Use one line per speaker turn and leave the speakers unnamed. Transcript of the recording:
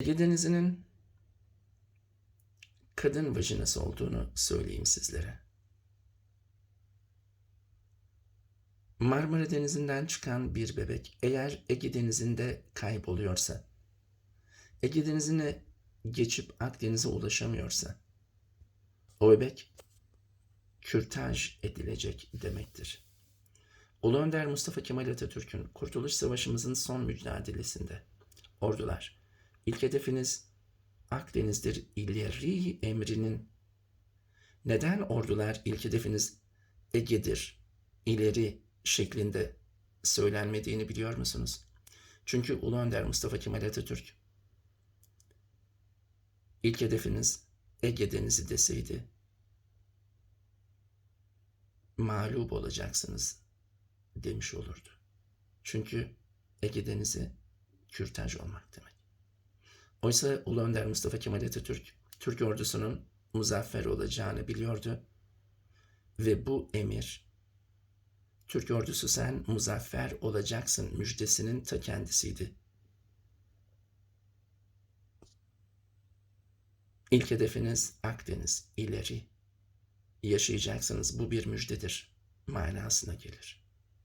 Ege Denizi'nin kadın vajinası olduğunu söyleyeyim sizlere. Marmara Denizi'nden çıkan bir bebek eğer Ege Denizi'nde kayboluyorsa, Ege Denizi'ne geçip Akdeniz'e ulaşamıyorsa, o bebek kürtaj edilecek demektir. Ulu Önder Mustafa Kemal Atatürk'ün Kurtuluş Savaşımızın son mücadelesinde ordular, ilk hedefiniz Akdeniz'dir ileri emrinin neden ordular ilk hedefiniz Ege'dir ileri şeklinde söylenmediğini biliyor musunuz? Çünkü Ulu Önder Mustafa Kemal Atatürk ilk hedefiniz Ege Denizi deseydi mağlup olacaksınız demiş olurdu. Çünkü Ege Denizi kürtaj olmak demek. Oysa Ulu Önder Mustafa Kemal Atatürk Türk ordusunun muzaffer olacağını biliyordu ve bu emir Türk ordusu sen muzaffer olacaksın müjdesinin ta kendisiydi. İlk hedefiniz Akdeniz, ileri. Yaşayacaksınız bu bir müjdedir manasına gelir.